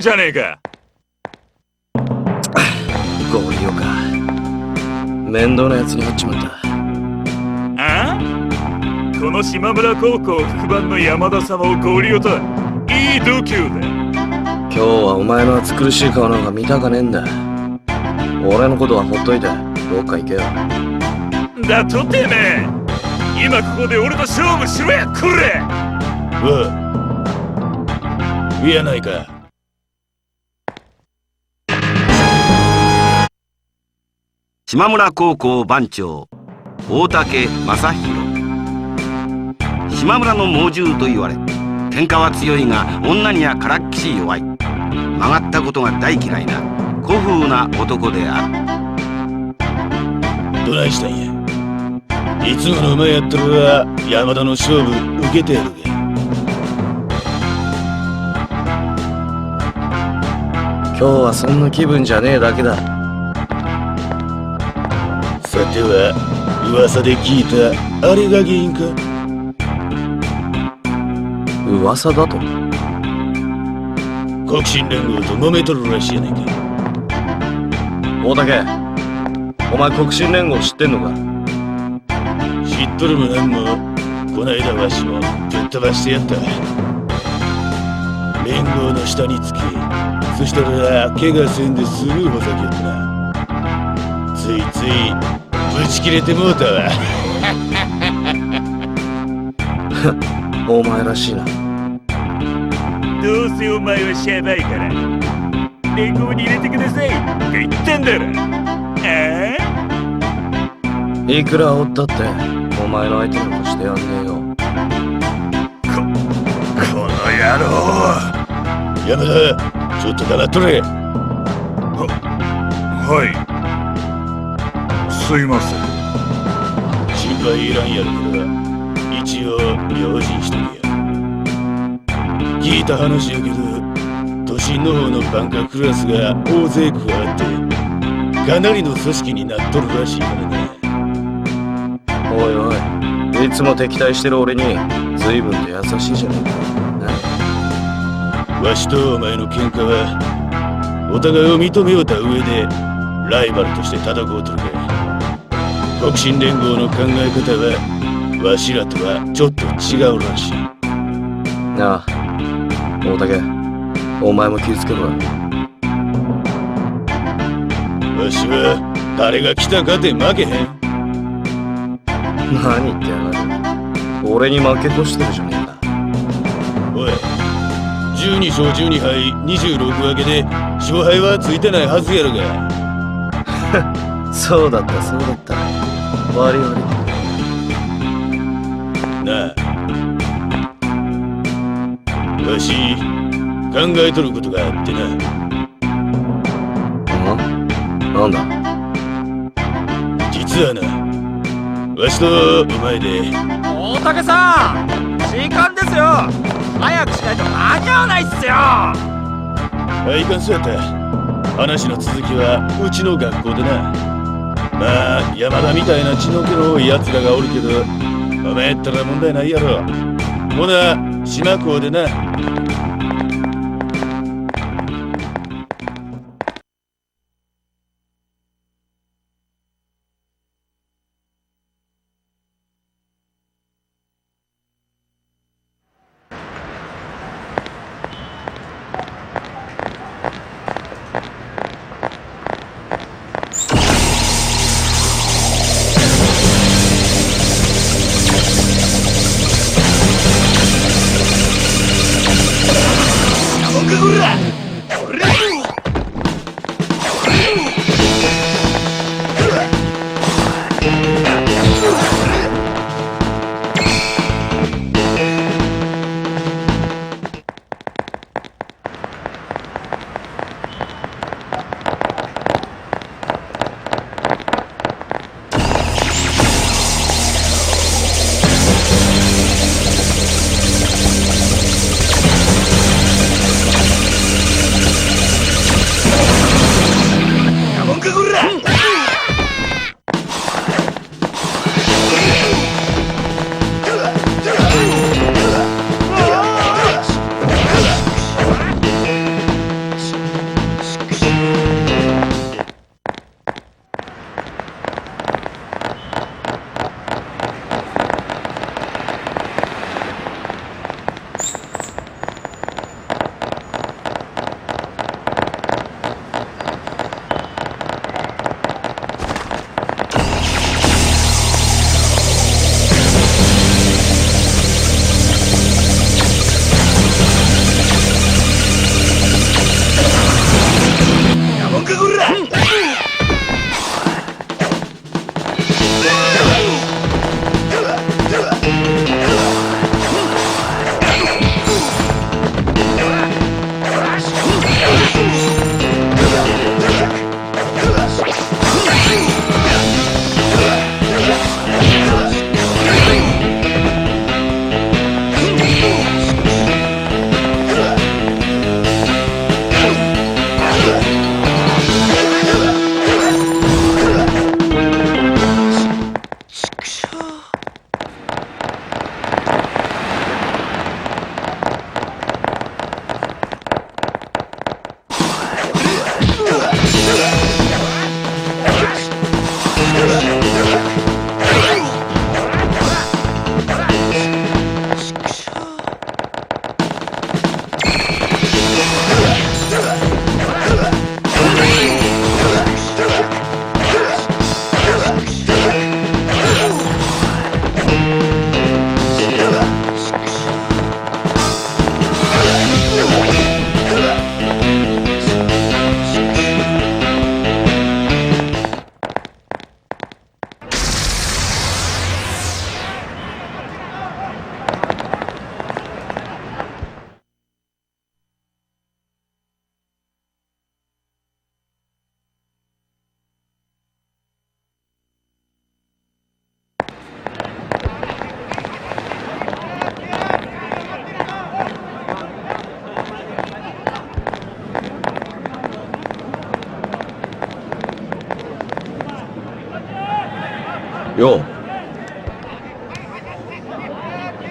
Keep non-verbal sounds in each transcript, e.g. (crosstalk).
じゃねえか。ゴリオか。面倒なやつに会っちまった。あ？この島村高校副番の山田様をゴリオといい度胸だ。今日はお前の暑苦しい顔なんか見たかねえんだ。俺のことはほっといてどっか行けよ。だとてめえ。今ここで俺と勝負しろやこれおう。いやないか島村高校番長大竹正弘島村の猛獣と言われ喧嘩は強いが女にはからっきし弱い。曲がったことが大嫌いな古風な男である。どないしたんや。いつものお前やったらは山田の勝負受けてやるが今日はそんな気分じゃねえだけださては噂で聞いたあれが原因か噂だと？国心連合と揉めとるらしいやないか。大竹お前国心連合知ってんのか？知っとるもなんもこないだわしもぶっ飛ばしてやった。連合の下につきそしたら怪我せんでスルーほざきやったな。ついついぶち切れてもうたわ。(laughs) お前らしいな。どうせお前はシャバいから連合に入れてください。とか言ってんだろ。あいくらおったってお前の相手なんかしてやんねえよ。この野郎。山田ちょっと黙っとれ。はいすいません心配いらんやるから一応用心しとけや聞いた話やけど都心の方のバンカークラスが大勢加わってかなりの組織になっとるらしいからね。おいおいいつも敵対してる俺に随分と優しいじゃねえか。なわしとお前の喧嘩はお互いを認めようた上でライバルとして戦うとるが国心連合の考え方はわしらとはちょっと違うらしい。なあ大竹お前も気をつけろよわしは誰が来たかて負けへん。何言ってやがる。俺に負け越してるじゃねえか。おい12勝12敗26分けで勝敗はついてないはずやろが。(laughs) そうだったそうだった悪い悪いなあわし考えとることがあってな。うん？なんだ？実はなわしとお前で。大竹さん時間ですよ。早くしないと間に合わないっすよ。あいかんそうやった。話の続きはうちの学校でなまあ山田みたいな血の気の多い奴らがおるけどお前やったら問題ないやろ。ほな島港でな。こら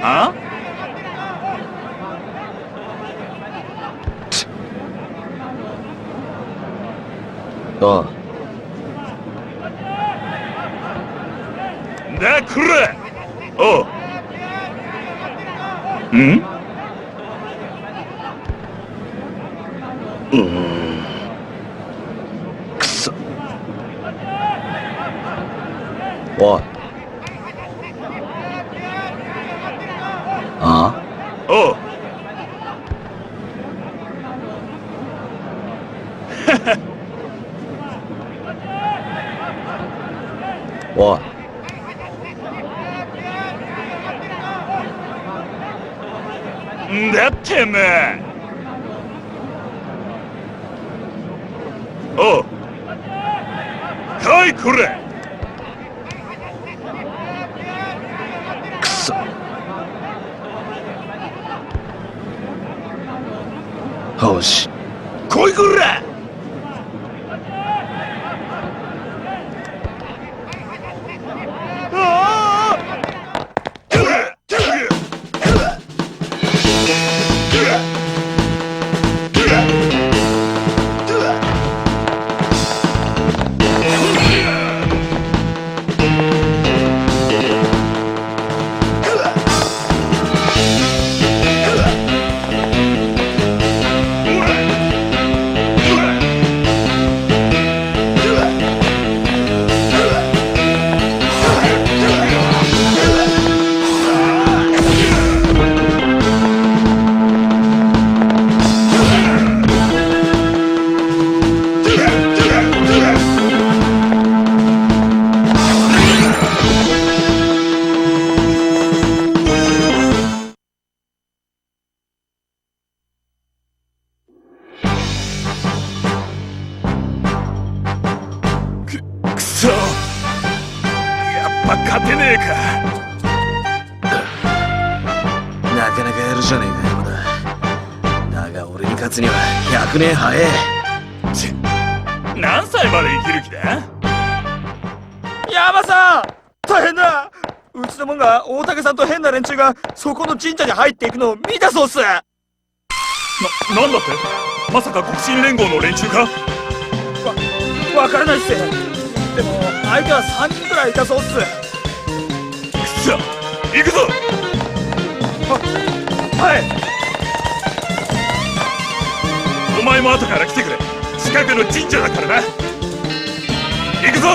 あああだこらおうんうーんくそおいあおう (laughs) おい。んだってめおう。来いこれ。くそ。よし。来いこらがそこの神社に入っていくのを見たそうっす。な、なんだって？まさか国神連合の連中かわからないっす。でも相手は3人くらいいたそうっす。くそ行くぞ！はい。お前も後から来てくれ。近くの神社だからな。行くぞ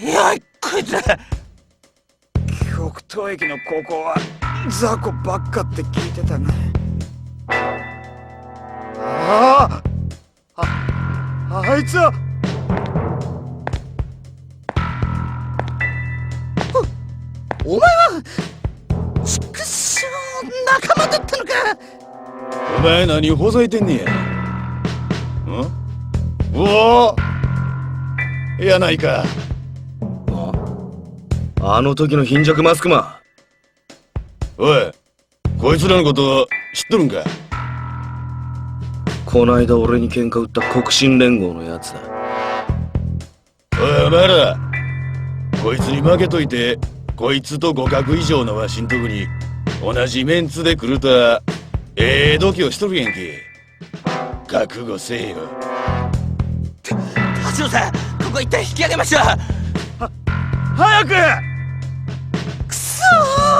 強いこいつ極東駅の高校は雑魚ばっかって聞いてたがああああいつ。はお前は畜生仲間だったのか。お前何ほざいてんねや。ん？おおやないか。あの時の貧弱マスクマおいこいつらのこと知っとるんか？こないだ俺に喧嘩売った国神連合のやつだ。おいお前らこいつに負けといてこいつと互角以上のわしんとこに同じメンツで来るとはええ度胸しとるやんけ。覚悟せえよ。田代さんここ一旦引き上げましょう。早く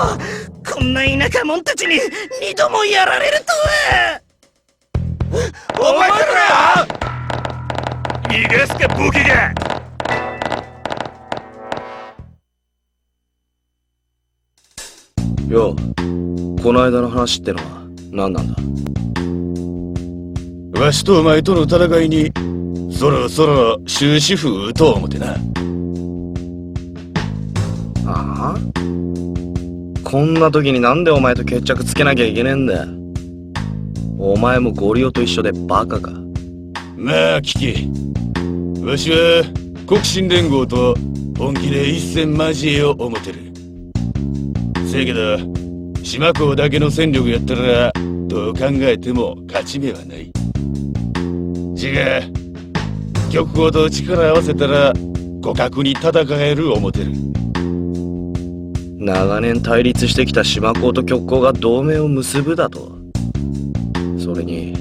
こんな田舎者たちに二度もやられるとは。お前ら逃がすかボケがようこの間の話ってのは何なんだ？わしとお前との戦いにそろそろ終止符打とう思てな。ああ？こんな時になんでお前と決着つけなきゃいけねえんだよ。お前もゴリオと一緒でバカか。まあ聞けわしは国心連合と本気で一戦交えよう思てる。せやけど島港だけの戦力やったらどう考えても勝ち目はない。違う極光と力合わせたら互角に戦える思てる。長年対立してきた島港と極光が同盟を結ぶだとそれに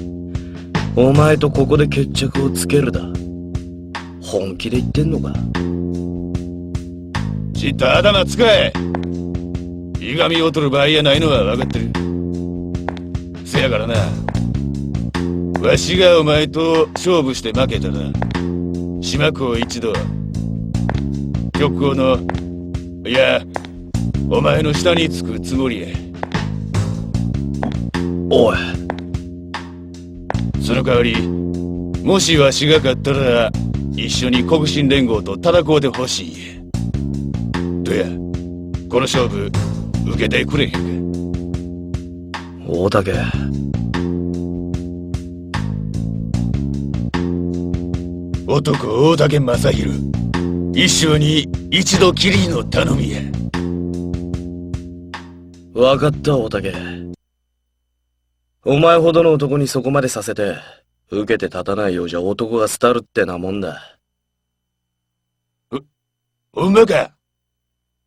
お前とここで決着をつけるだ。本気で言ってんのか。ちった頭使え。いがみを取る場合やないのは分かってる。せやからな。わしがお前と勝負して負けたら島港一度極光のいやお前の下につくつもりや。おい。その代わりもしわしが勝ったら一緒に国心連合と戦うでほしいどやこの勝負受けてくれへんか？大竹。男大竹正弘一生に一度きりの頼みや分かった大竹お前ほどの男にそこまでさせて受けて立たないようじゃ男が廃るってなもんだ。ほんまか。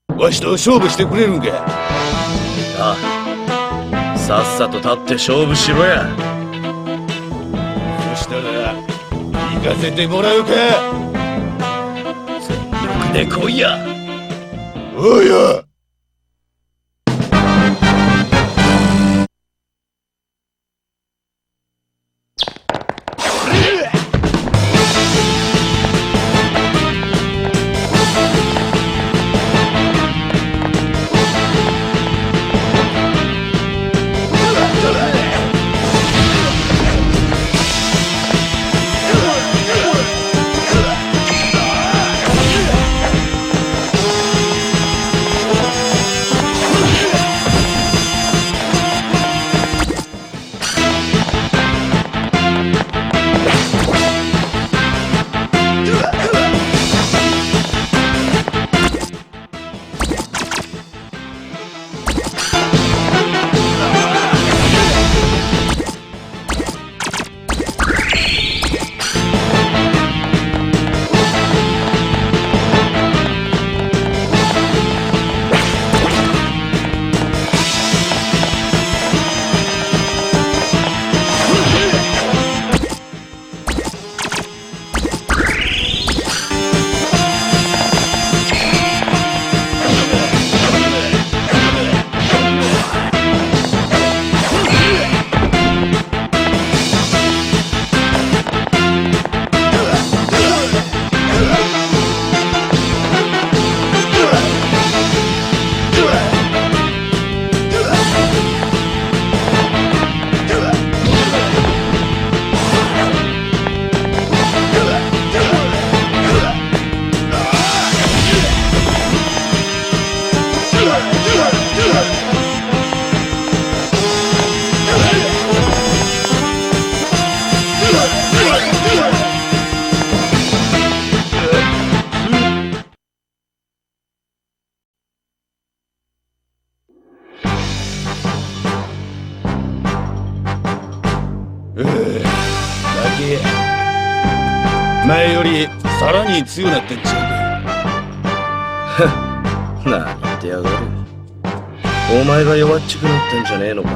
わしと勝負してくれるんか。ああさっさと立って勝負しろや。そしたら行かせてもらうか。で来いや。おうよ前よりさらに強なってんちゃうか何言ってやがる。お前が弱っちくなってんじゃねえのか。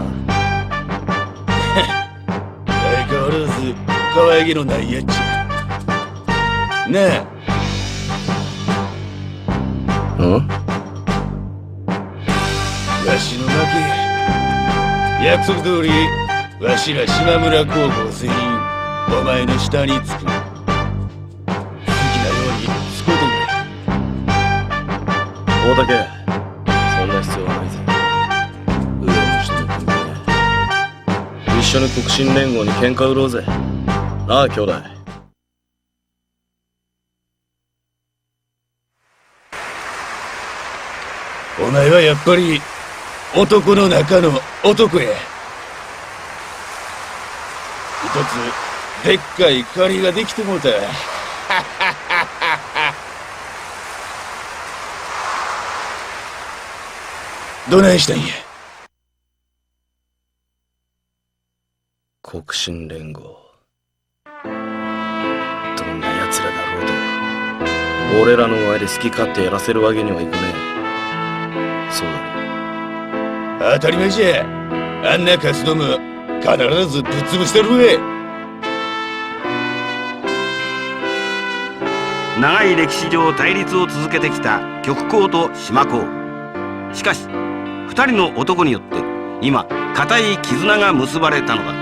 相変わらず可愛げのないやっち。なあん？わしの負け。約束通りわしら島村高校全員お前の下につく大竹そんな必要はないぜ。上の人の関係一緒に国進連合に喧嘩売ろうぜ。なあ兄弟。お前はやっぱり男の中の男や。一つでっかい借りができてもうたどないしたんや？国進連合。どんな奴らだろうと。俺らの前で好き勝手やらせるわけにはいかねえ。そうだ。当たり前じゃ。あんなカスども必ずぶっ潰してるぜ長い歴史上対立を続けてきた極光と島高しかし二人の男によって今固い絆が結ばれたのだ。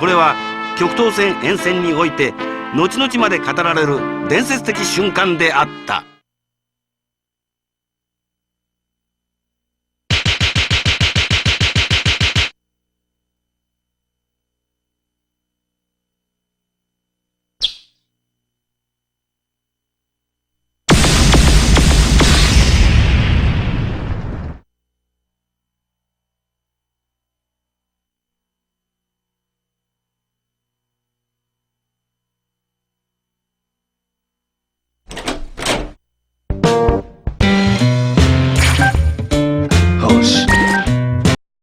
これは極東戦沿線において後々まで語られる伝説的瞬間であった。